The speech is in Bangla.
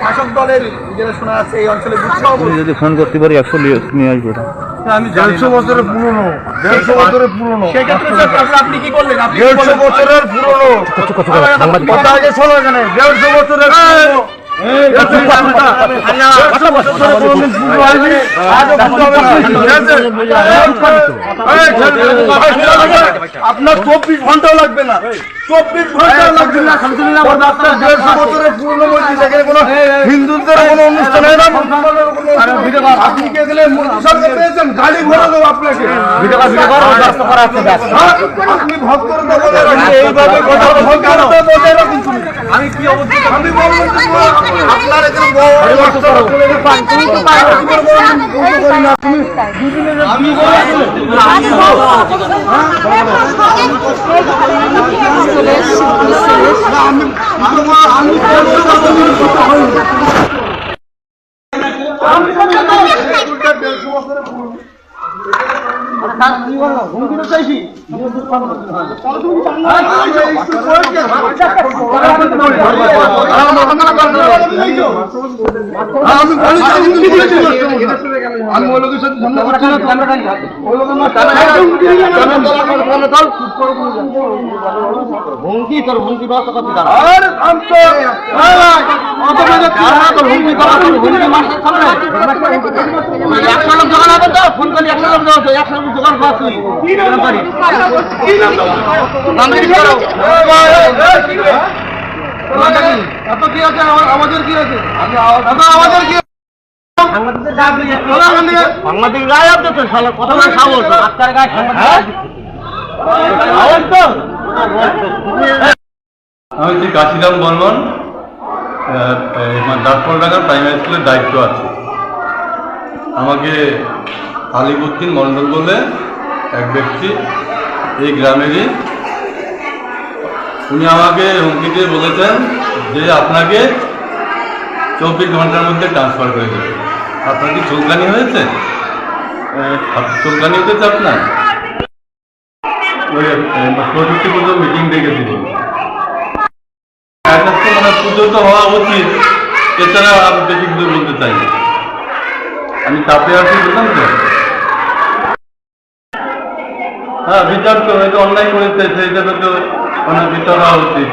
শাসক দলের যেটা শোনা আছে এই অঞ্চলে উৎসাহ যদি ফোন করতে পারি একশো নিয়ে আসব আমি দেড়শো বছরের পুরনো দেড়শো বছরের পুরনো সেক্ষেত্রে আপনি কি করলেন দেড়শো বছরের পুরনো কথা আগে শোনো এখানে দেড়শো বছরের আপনার চব্বিশ ঘন্টাও লাগবে না। চব্বিশ ঘন্টাও লাগবে না। বছরের পুরনো মসজিদ এখানে কোনো হিন্দুদের কোনো অনুষ্ঠান হয় না মুসলমানের কোনো অনুষ্ঠান হয় না। আপনি কে গেলে মোদী সরকার পেয়েছেন গাড়ি ঘোড়া দেবো আপনাকে হ্যাঁ? আপনি ভক্তর এইভাবে কথা। আমি কি অবস্থা আমি বলব আপনার এখানে বড় বড় ভক্তরা চলে গেছে, পান তুমি তো পান না, তুমি বলো আমি বলতে পারি না, তুমি দুদিনে যে তুমি বলো, আমি আমি বলো, আমি বলব না, তুমি কথা হলো। আমি বলব না, এই দুটা দেড়শো বছরের পুরনো। আমি হুমকি তোর হুমকি ব্যবস্থা করতে দাঁড়া হুমকি হুমকি মারতে চলে একশো লোক জোগাড় হবে তো ফোন করলে একশো লোক জোগাড় একশো লোক জোগাড় করা তুই কেন পারি নাম জিজ্ঞেস করো এই ভাই, এই, এই, কি রে? এত কি আছে আমা- আমাদের কি আছে এত আমাদের কি আমি হচ্ছি কাশিরাম বর্মন দাসপলডাঙ্গা প্রাইমারি স্কুলের দায়িত্ব আছে। আমাকে আলিবুদ্দিন মণ্ডল বলে এক ব্যক্তি এই গ্রামেরই। উনি আমাকে হুমকি দিয়ে বলেছেন যে আপনাকে চব্বিশ ঘণ্টার মধ্যে ট্রান্সফার করে দেবে। আপনার কি চোখলানি হয়েছে? চোখলানি হয়েছে আপনার? ওই পুজো মিটিং ডেকেছিল মানে পুজো তো হওয়া উচিত। এছাড়া আমি বেশি কিছু বলতে চাই। আমি চাপে আছি তো? হ্যাঁ বিচার তো অন্যায় করেছে, সেই হিসাবে তো মানে বিচার হওয়া উচিত।